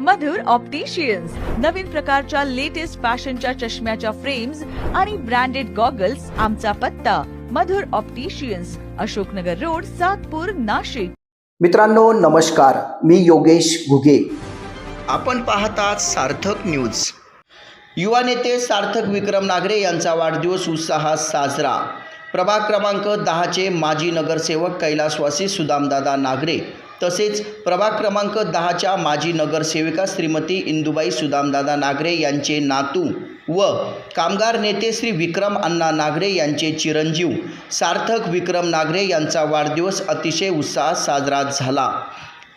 मधुर opticians नवीन प्रकारच्या latest फॅशनच्या चष्म्याच्या फ्रेम्स आणि ब्रँडेड गॉगल्स आमचा पत्ता. Madhur opticians Ashoknagar road Satpur Nashik. मित्रांनो नमस्कार. मी योगेश घुगे. आपण पाहतात सार्थक न्यूज युवा नेते सार्थक विक्रम नागरे यांचा वाढदिवस उत्साहात साजरा. प्रभाग क्रमांक दहाचे माजी नगरसेवक कैलासवासी सुदामदादा नागरे तसेच प्रभाग क्रमांक दहाच्या माजी नगरसेविका श्रीमती इंदुबाई सुदामदादा नागरे यांचे नातू व कामगार नेते श्री विक्रम अण्णा नागरे यांचे चिरंजीव सार्थक विक्रम नागरे यांचा वाढदिवस अतिशय उत्साहात साजरा झाला.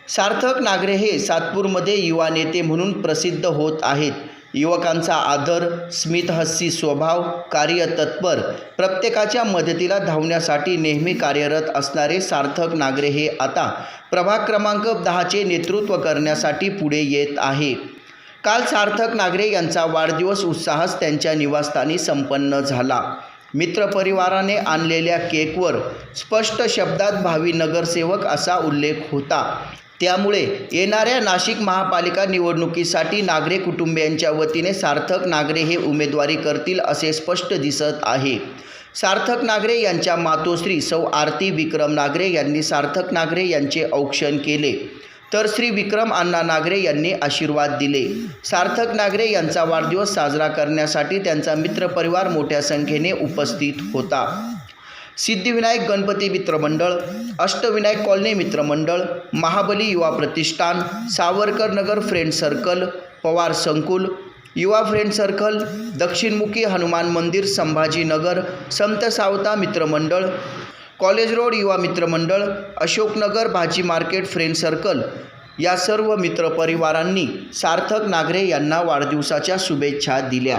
सार्थक नागरे हे सातपूरमध्ये युवा नेते म्हणून प्रसिद्ध होत आहेत. युवकांचा आदर स्मितहस्सी स्वभाव कार्यतत्पर प्रत्येकाच्या मदतीला धावण्यासाठी नेहमी कार्यरत असणारे सार्थक नागरे हे आता प्रभाग क्रमांक दहाचे नेतृत्व करण्यासाठी पुढे येत आहे. काल सार्थक नागरे यांचा वाढदिवस उत्साहास त्यांच्या निवासस्थानी संपन्न झाला. मित्रपरिवाराने आणलेल्या केकवर स्पष्ट शब्दात भावी नगरसेवक असा उल्लेख होता. त्यामुळे येणाऱ्या नाशिक महापालिका निवडणुकीसाठी नागरे कुटुंबियांच्या वतीने सार्थक नागरे हे उमेदवारी करतील असे स्पष्ट दिसत आहे. सार्थक नागरे यांच्या मातोश्री सौ आरती विक्रम नागरे यांनी सार्थक नागरे यांचे औक्षण केले. तर श्री विक्रम अण्णा नागरे यांनी आशीर्वाद दिले. सार्थक नागरे यांचा वाढदिवस साजरा करण्यासाठी त्यांचा मित्रपरिवार मोठ्या संख्येने उपस्थित होता. सिद्धिविनायक गणपती मित्रमंडळ Ashtavinayak colony Mitramandal Mahabali Yuva Pratishthan Savarkar Nagar friend circle Pawar Sankul Yuva friend circle दक्षिणमुखी Hanuman मंदिर संभाजीनगर संत सावता मित्रमंडळ कॉलेज रोड युवा मित्रमंडळ अशोकनगर भाजी मार्केट फ्रेंड सर्कल या सर्व मित्रपरिवारांनी सार्थक नागरे यांना वाढदिवसाच्या शुभेच्छा दिल्या.